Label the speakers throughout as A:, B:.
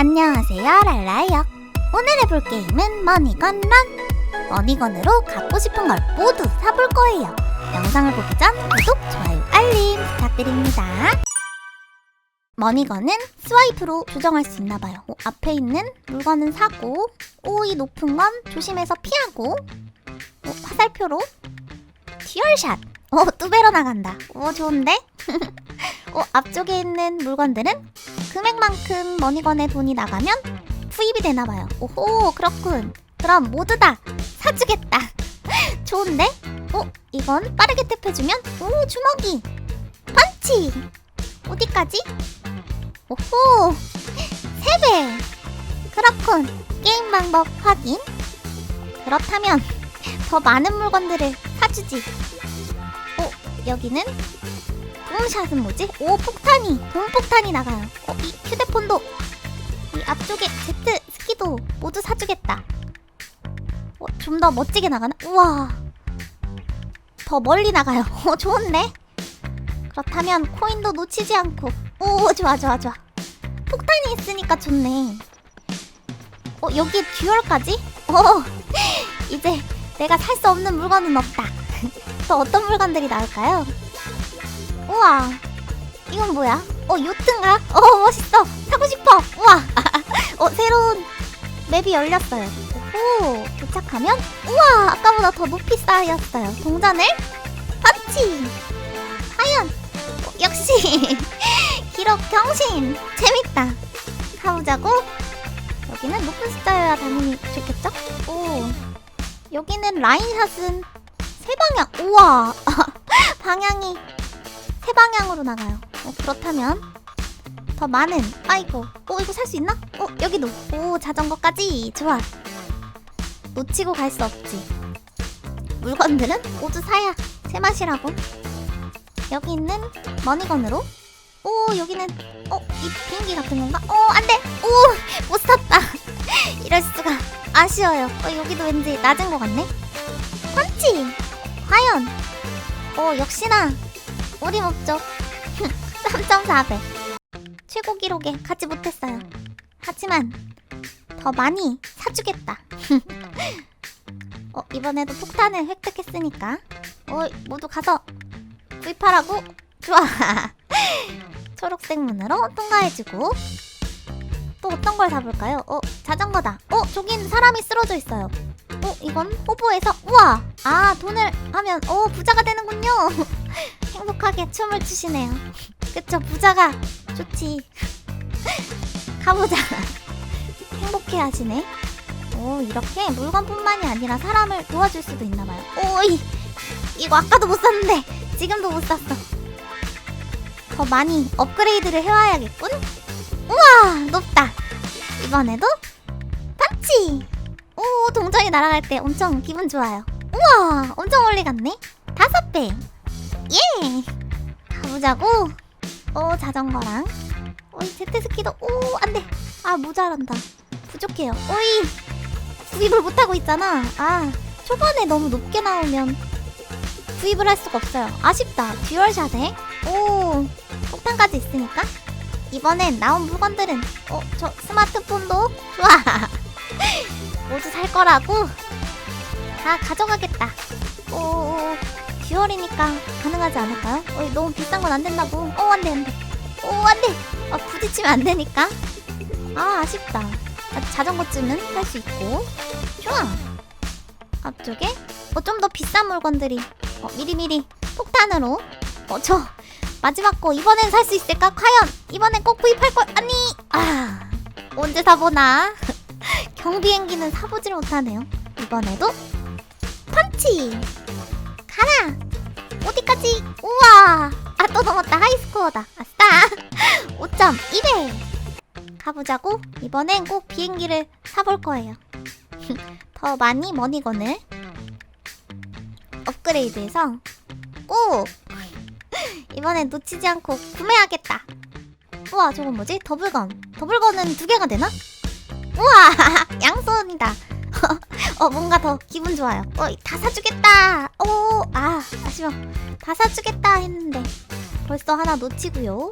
A: 안녕하세요 랄라요. 오늘 해볼 게임은 머니건 런. 머니건으로 갖고 싶은 걸 모두 사볼 거예요. 영상을 보기 전 구독, 좋아요, 알림 부탁드립니다. 머니건은 스와이프로 조정할 수 있나봐요. 어, 앞에 있는 물건은 사고 오이 높은 건 조심해서 피하고 어, 화살표로 듀얼샷. 오 뚜베러 나간다. 오 좋은데? 어, 앞쪽에 있는 물건들은 금액만큼 머니건에 돈이 나가면 투입이 되나봐요. 오호, 그렇군. 그럼 모두 다 사주겠다. 좋은데? 어, 이건 빠르게 탭해주면, 오, 주먹이. 펀치! 어디까지? 오호, 세배 그렇군. 게임 방법 확인. 그렇다면, 더 많은 물건들을 사주지. 어, 여기는 뿜샷은 뭐지? 오 폭탄이 돈폭탄이 나가요 어, 이 휴대폰도 이 앞쪽에 Z 스키도 모두 사주겠다 어, 좀 더 멋지게 나가나? 우와 더 멀리 나가요 어, 좋은데? 그렇다면 코인도 놓치지 않고 오 좋아 좋아 좋아 폭탄이 있으니까 좋네 어 여기에 듀얼까지? 어 이제 내가 살 수 없는 물건은 없다 또 어떤 물건들이 나올까요? 우와. 이건 뭐야? 어 요트인가? 어 멋있어. 타고 싶어. 우와. 어 새로운 맵이 열렸어요. 오 도착하면? 우와 아까보다 더 높이 쌓였어요. 동전을 펀치! 과연? 어, 역시 기록 경신. 재밌다. 가보자고? 여기는 높은 숫자여야 당연히 좋겠죠? 오 여기는 라인샷은 세 방향. 우와. 방향이 세 방향으로 나가요. 어, 그렇다면 더 많은 아이고 어 이거 살 수 있나? 어 여기도. 오 자전거까지. 좋아. 놓치고 갈 수 없지. 물건들은 모두 사야 제맛이라고. 여기 있는 머니건으로. 오 여기는 어 이 비행기 같은 건가? 어 안돼! 오 못 샀다. 이럴 수가. 아쉬워요. 어 여기도 왠지 낮은 것 같네. 펀치! 과연! 어 역시나 우리 목적 3.4배 최고 기록에 가지 못했어요. 하지만 더 많이 사주겠다. 어, 이번에도 폭탄을 획득했으니까 어, 모두 가서 구입하라고 좋아. 초록색 문으로 통과해주고 또 어떤 걸 사볼까요? 어 자전거다. 어 저긴 사람이 쓰러져 있어요. 어 이건 호보에서 우와 아 돈을 하면 어 부자가 되는군요. 행복하게 춤을 추시네요. 그쵸, 부자가 좋지. 가보자. 행복해 하시네. 오, 이렇게 물건뿐만이 아니라 사람을 도와줄 수도 있나봐요. 오이! 이거 아까도 못 샀는데, 지금도 못 샀어. 더 많이 업그레이드를 해와야겠군? 우와! 높다. 이번에도 펀치! 오, 동전이 날아갈 때 엄청 기분 좋아요. 우와! 엄청 멀리 갔네? 다섯 배! 예! 가보자고. 오 자전거랑. 오이 제트스키도 오 안 돼. 아 모자란다. 부족해요. 오이 구입을 못하고 있잖아. 아 초반에 너무 높게 나오면 구입을 할 수가 없어요. 아쉽다. 듀얼샷에 오 폭탄까지 있으니까 이번엔 나온 물건들은 어 저 스마트폰도 좋아. 모두 살 거라고 다 가져가겠다. 오. 듀얼이니까 가능하지 않을까요? 어, 너무 비싼 건 안 된다고. 어, 안 돼, 안 돼. 오, 안 돼. 아, 부딪히면 안 되니까. 아, 아쉽다. 아, 자전거쯤은 살수 있고. 좋아. 앞쪽에 어, 좀 더 비싼 물건들이 어, 미리미리 폭탄으로. 어, 저 마지막 거 이번엔 살 수 있을까? 과연 이번엔 꼭 구입할 걸 아니. 아, 언제 사보나. 경비행기는 사보질 못하네요. 이번에도 펀치. 가라! 어디까지? 우와! 아, 또 넘었다. 하이스코어다. 아싸! 5.2배! 가보자고? 이번엔 꼭 비행기를 사볼 거예요. 더 많이 머니건을 업그레이드해서 꼭! 이번엔 놓치지 않고 구매하겠다. 우와, 저건 뭐지? 더블건. 더블건은 두 개가 되나? 우와! 양손이다. 어 뭔가 더 기분 좋아요. 어 다 사주겠다. 오 아 아쉬워. 다 사주겠다 했는데 벌써 하나 놓치고요.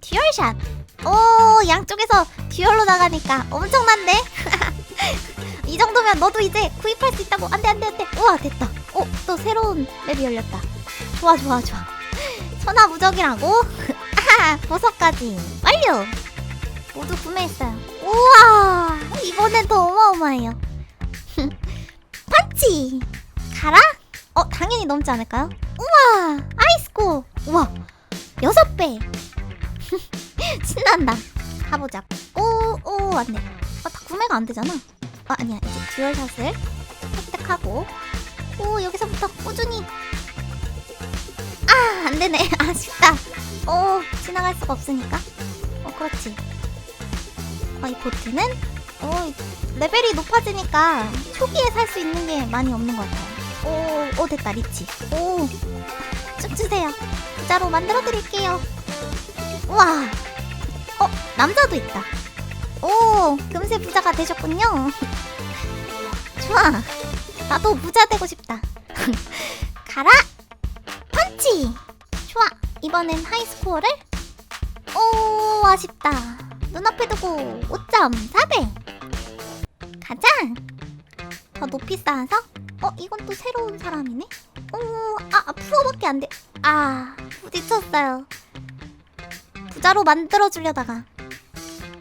A: 듀얼샷 오 양쪽에서 듀얼로 나가니까 엄청난데? 이 정도면 너도 이제 구입할 수 있다고 안돼 안돼 안돼 우와 됐다 어또 새로운 맵이 열렸다 좋아 좋아 좋아 천하무적이라고? 아하 보석까지 완료 모두 구매했어요 우와 이번엔 더 어마어마해요. 펀치! 가라? 어 당연히 넘지 않을까요? 우와! 아이스코! 우와! 여섯 배! 신난다. 가보자. 오 오 안 돼 아, 다 구매가 안 되잖아. 아 아니야. 이제 듀얼샷을 획득하고. 오 여기서부터 꾸준히. 아 안 되네. 아쉽다. 오 지나갈 수가 없으니까. 어 그렇지. 어 이 보트는 어 레벨이 높아지니까 초기에 살 수 있는 게 많이 없는 것 같아요. 오, 오 됐다 리치. 오 쭉 주세요. 부자로 만들어 드릴게요. 우와. 어 남자도 있다. 오 금세 부자가 되셨군요. 좋아. 나도 부자 되고 싶다. 가라. 펀치. 좋아. 이번엔 하이스코어를? 오 아쉽다 눈앞에 두고 5.4배. 가자. 더 높이 쌓아서 어 이건 또 새로운 사람이네? 오아 프로밖에 안돼아 부딪혔어요. 부자로 만들어 주려다가.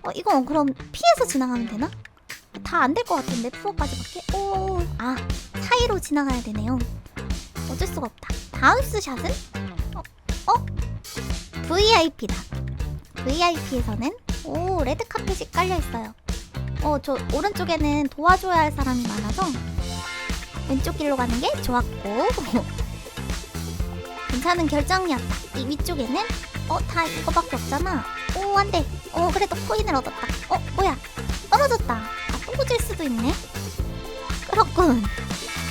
A: 어 이건 그럼 피해서 지나가면 되나? 다 안 될 것 같은데 프로까지밖에? 오아 사이로 지나가야 되네요. 어쩔 수가 없다. 바운스 샷은? 어, 어? VIP다. VIP에서는 오 레드 카펫이 깔려 있어요. 어 저 오른쪽에는 도와줘야 할 사람이 많아서 왼쪽 길로 가는 게 좋았고. 괜찮은 결정이었다. 이 위쪽에는 어 다 이거밖에 없잖아. 오 안돼. 어 그래도 코인을 얻었다. 어 뭐야. 떨어졌다. 아또 부질 수도 있네. 그렇군.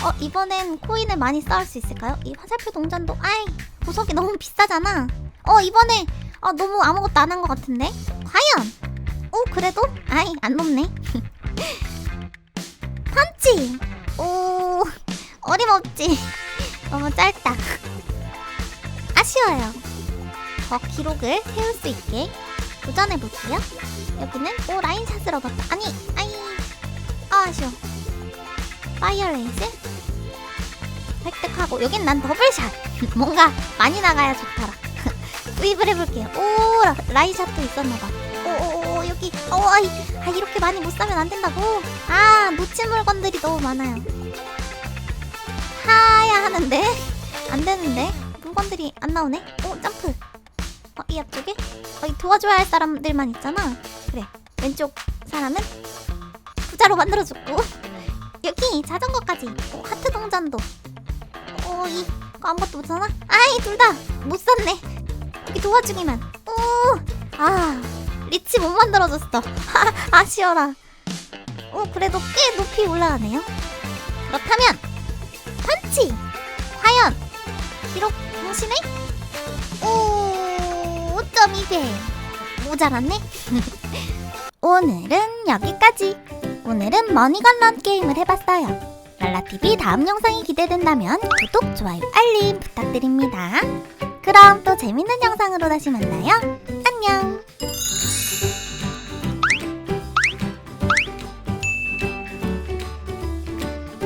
A: 어 이번엔 코인을 많이 쌓을 수 있을까요? 이 화살표 동전도 아이 보석이 너무 비싸잖아. 어 이번에 아 너무 아무것도 안 한 것 같은데 과연? 오 그래도? 아이 안 높네. 펀치! 오 어림없지. 너무 짧다. 아쉬워요. 더 기록을 세울 수 있게 도전해 볼게요. 여기는 오 라인샷을 얻었다 아니 아이. 아 아쉬워. 파이어 레이스 획득하고. 여긴 난 더블샷. 뭔가 많이 나가야 좋더라. 구입을 해볼게요. 오 라- 라이샷도 있었나봐 여기 오 아이 아 이렇게 많이 못 사면 안 된다고? 아 놓친 물건들이 너무 많아요. 사야 하는데? 안 되는데? 물건들이 안 나오네? 오 점프. 어, 이 앞쪽에? 어, 이 도와줘야 할 사람들만 있잖아. 그래 왼쪽 사람은 부자로 만들어줬고 여기 자전거까지 오, 하트 동전도. 오 이거 아무것도 못하나? 아이 둘 다 못 샀네. 여기 도와주기만. 오아 리치 못 만들어줬어. 하, 아쉬워라 오 그래도 꽤 높이 올라가네요. 그렇다면 펀치 과연 기록更新해? 오 5.2배. 모자랐네. 오늘은 여기까지. 오늘은 머니건런 게임을 해봤어요. 랄라TV 다음 영상이 기대된다면 구독, 좋아요, 알림 부탁드립니다 그럼 또 재밌는 영상으로 다시 만나요. 안녕